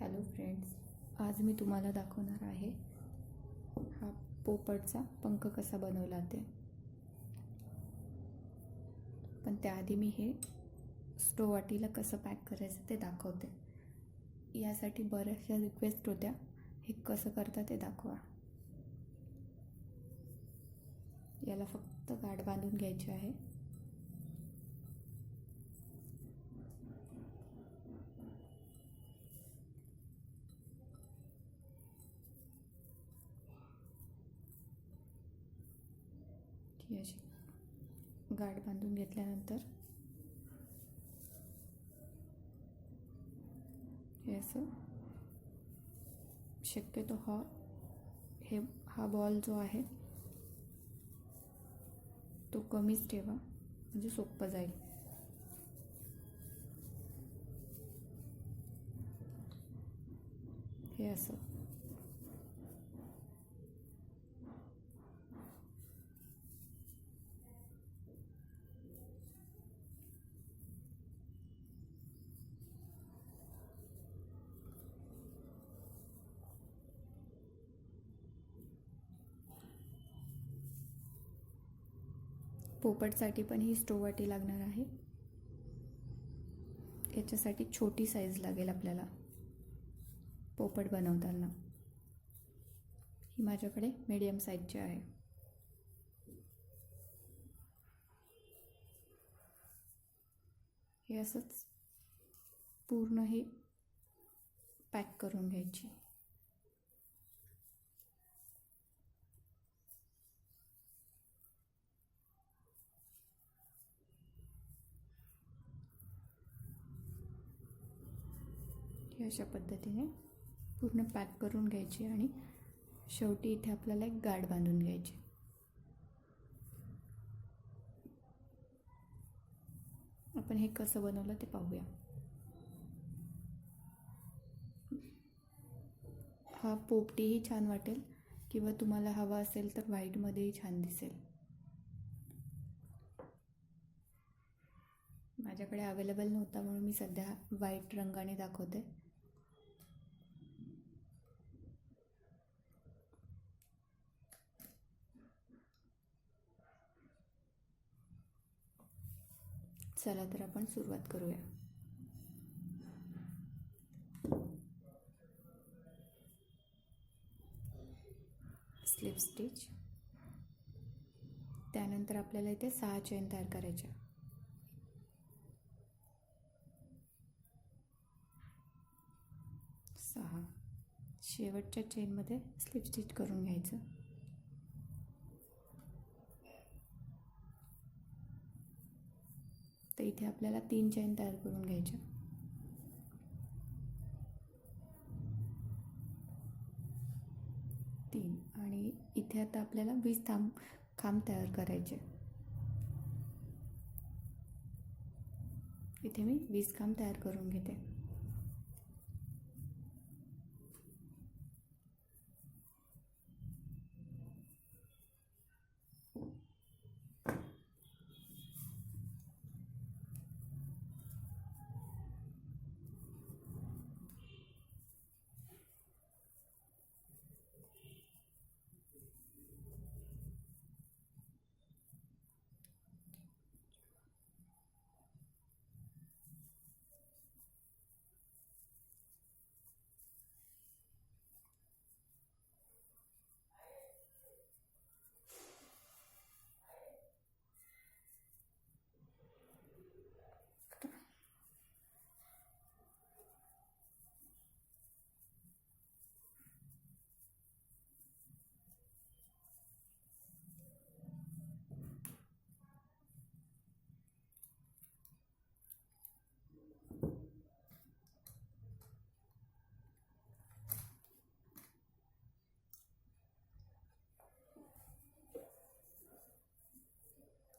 Hello friends आज मी तुम्हाला दाखवणार आहे हा पोपटचा पंख कसा बनवला ते. पण त्याआधी मी हे स्टोवाटीला कसं पॅक करायचं ते दाखवते. यासाठी बऱ्याचशा रिक्वेस्ट होत्या. हे कसं करता ते दाखवा. याला फक्त गाठ बांधून घ्यायची आहे. गाठ बांधून घेतल्यानंतर. हे असं. शक्यतो हा हे हा बॉल जो आहे तो कमीच ठेवा म्हणजे सोपं जाईल. हे असं. पोपटसाठी पण ही स्टोववाटी लागणार आहे. याच्यासाठी छोटी साईज लागेल आपल्याला. पोपट बनवताना. ही माझ्याकडे मीडियम साईजची आहे. हे असंच पूर्ण हे पॅक करून घ्यायची. अशा पद्धतीने पूर्ण पॅक करून घ्यायची आणि शेवटी इथे आपल्याला एक गाठ बांधून घ्यायची. आपण हे कसं बनवलं ते पाहूया. हा पोपटीही छान वाटेल किंवा तुम्हाला हवा असेल तर व्हाईटमध्येही छान दिसेल. माझ्याकडे अवेलेबल नव्हता म्हणून मी सध्या व्हाईट रंगाने दाखवते. चला तर आपण सुरुवात करूया. Slip stitch. त्यानंतर आपल्याला इथे सहा चेन तयार करायच्या. सहा. शेवटच्या चेनमध्ये स्लिप स्टिच करून घ्यायचं. तर इथे आपल्याला तीन चैन तयार करून घ्यायच्या. तीन. आणि इथे आता आपल्याला वीस थांब खांब तयार करायचे. इथे मी वीस खांब तयार करून घेते.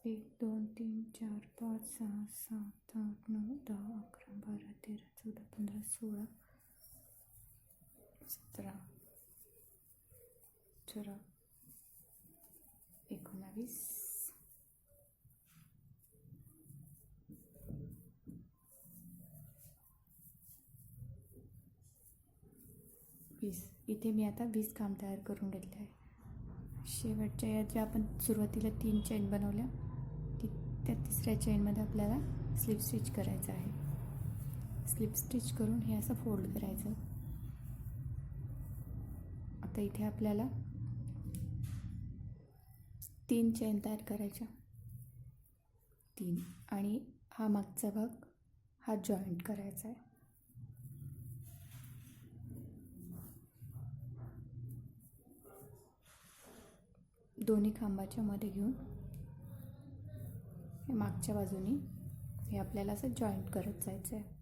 एक दोन तीन चार पाच सहा सात आठ नऊ दहा अकरा बारा तेरा चौदा पंधरा सोळा सतरा अठरा एकोणावीस वीस. इथे मी आता वीस काम तयार करून घेतले आहे. शेवटच्या या ज्या आपण सुरुवातीला तीन चेन बनवल्या त्या तिसऱ्या चेनमध्ये आपल्याला स्लिप स्टिच करायचं आहे. स्लिप स्टिच करून हे असं फोल्ड करायचं. आता इथे आपल्याला तीन चेन तयार करायच्या. तीन. आणि हा मागचा भाग हा जॉईंट करायचा आहे. दोन्ही खांबाच्या मध्ये घेऊन मागच्या बाजूनी. हे आपल्याला असं जॉईंट करत जायचं आहे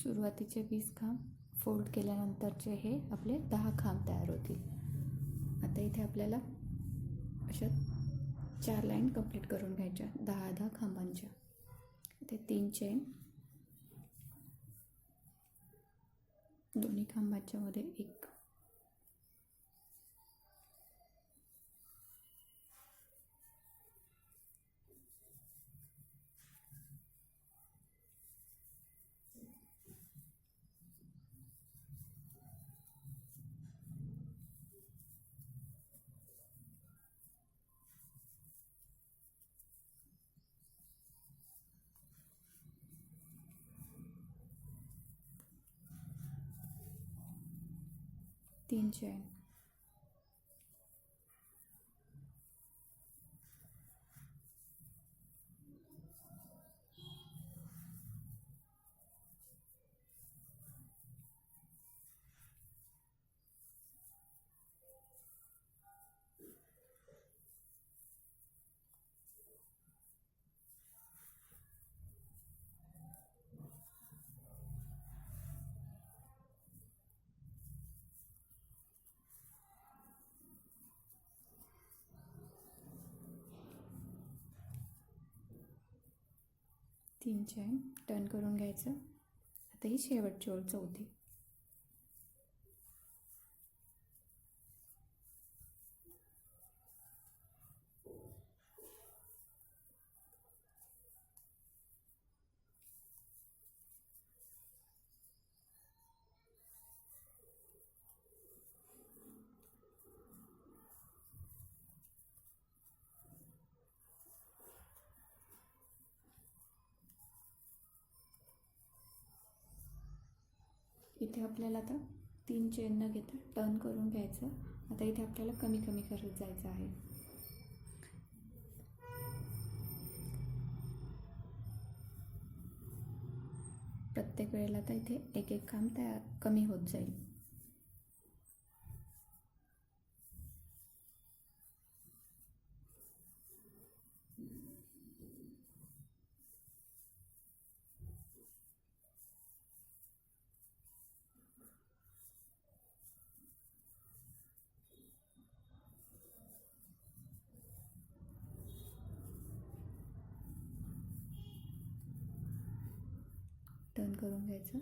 सुरुवातीचे वीस खांब फोल्ड केल्यानंतरचे हे आपले दहा खांब तयार होतील. आता इथे आपल्याला अशा चार लाईन कंप्लीट करून घ्यायच्या दहा दहा खांबांच्या. इथे तीन चेन दोन्ही खांबाच्या मध्ये एक तीन चेन तीन चेन टर्न करून घ्यायचं. आता ही शेवटची ओळ चौथी. इथे आपल्याला आता तीन चेन न घेता टर्न करून घ्यायचं. आता इथे आपल्याला कमी कमी करत जायचं आहे. प्रत्येक वेळेला आता इथे एक एक काम तयार कमी होत जाईल. टर्न करून घ्यायचं.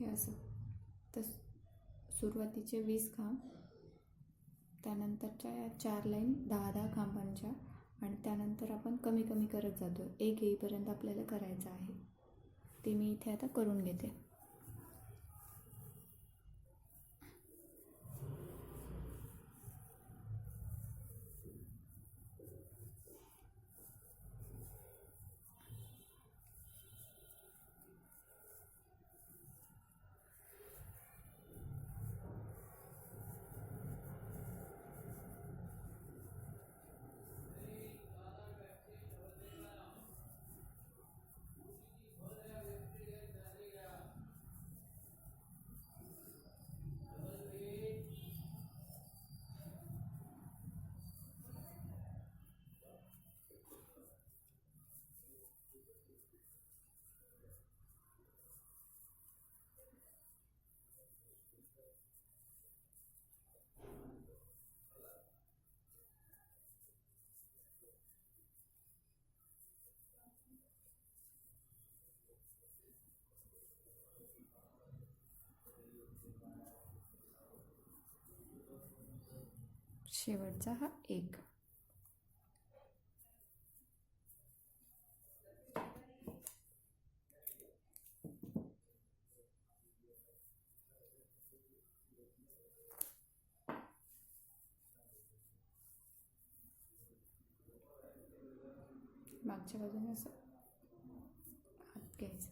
हे असं. तर सुरुवातीचे वीस खांब त्यानंतरच्या या चार लाईन दहा दहा खांबांच्या आणि त्यानंतर आपण कमी कमी करत जातो. एक येईपर्यंत आपल्याला करायचं आहे. ते मी इथे आता करून घेते. शेवटचा हा एक. मागच्या बाजूने असं हात घ्यायचा.